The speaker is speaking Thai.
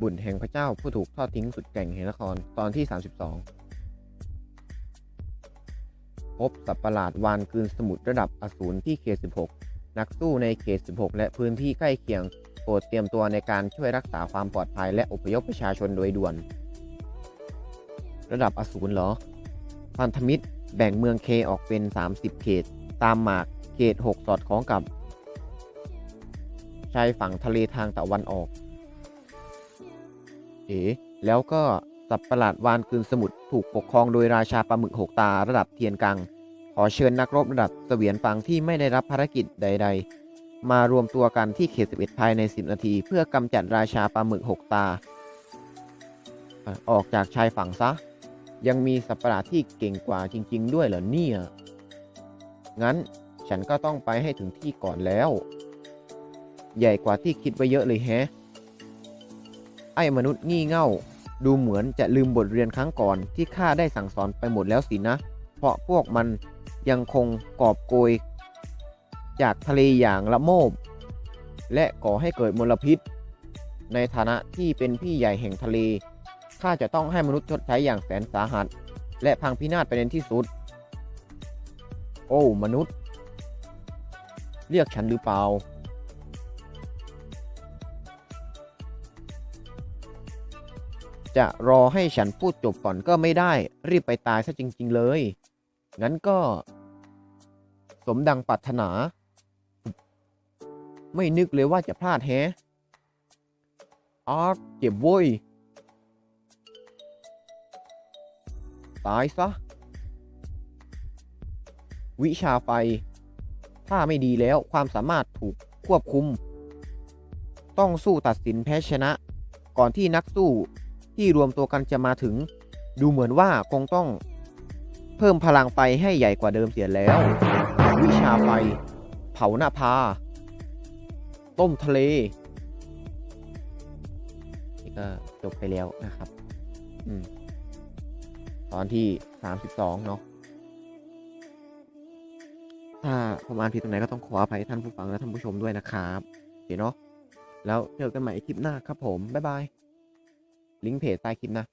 บุตรแห่งพระเจ้าผู้ถูกทอดทิ้งสุดแก่งแห่งนครตอนที่ 32 พบสัตว์ประหลาดวานคืนสมุทรระดับอสูรที่เขต 16 นักสู้ในเขต 16 และพื้นที่ใกล้เคียงโปรดเตรียมตัวในการช่วยรักษาความปลอดภัยและอพยพประชาชนโดยด่วน ระดับอสูรเหรอ พันธมิตรแบ่งเมืองเคออกเป็น 30 เขต ตามหมากเขต 6 สอดคล้องกับชายฝั่งทะเลทางตะวันออก เอ๋แล้วก็สัตว์ประหลาดวานคืนสมุทรถูกปกครองโดยราชาปลาหมึกหกตาระดับเทียนกัง ขอเชิญนักรบระดับเสวียนฟังที่ไม่ได้รับภารกิจใด ๆ มารวมตัวกันที่เขต11ภายใน 10 นาที เพื่อกำจัดราชาปลาหมึกหกตาออออกจากชายฝั่งซะ ยังมีสัตว์ประหลาดที่เก่งกว่าจริง ๆ ด้วยเหรอเนี่ย งั้นฉันก็ต้องไปให้ถึงที่ก่อนแล้ว ใหญ่กว่าที่คิดไว้เยอะเลยแฮะ ไอ้มนุษย์งี่เง่า ดูเหมือนจะลืมบทเรียนครั้งก่อนที่ข้าได้สั่งสอนไปหมดแล้วสินะ เพราะพวกมันยังคงกอบโกย จากทะเลอย่างละโมบ และก่อให้เกิดมลพิษ ในฐานะที่เป็นพี่ใหญ่แห่งทะเลข้าจะต้องให้มนุษย์ชดใช้อย่างแสนสาหัส และพังพินาศไปในที่สุด โอ้ มนุษย์ เรียกฉันหรือเปล่า จะรอให้ฉันพูดจบก่อนก็ไม่ได้ รีบไปตายซะจริง ๆ เลย งั้นก็ สมดังปรารถนา ไม่นึกเลยว่าจะพลาดแฮะอาร์ตเจ็บเว้ย ตายซะ วิชาไฟ ถ้าไม่ดีแล้วความสามารถถูกควบคุม ต้องสู้ตัดสินแพ้ชนะ ก่อนที่นักสู้ ที่รวมตัวกันจะมาถึง ดูเหมือนว่าคงต้องเพิ่มพลังไฟให้ใหญ่กว่าเดิมเสียแล้ว วิชาไฟ เผาหน้าพา ต้มทะเลนี่ก็จบไปแล้วนะครับอตอนที่32เนาะถ้าผมอ่านผิดตรงไหนก็ต้องขออภัยท่านผู้ฟังและท่านผู้ชมด้วยนะครับโอเคเนาะแล้วเจอกันใหม่คลิปหน้าครับผม บ๊ายบาย ลิงก์เพจใต้คลิปนะ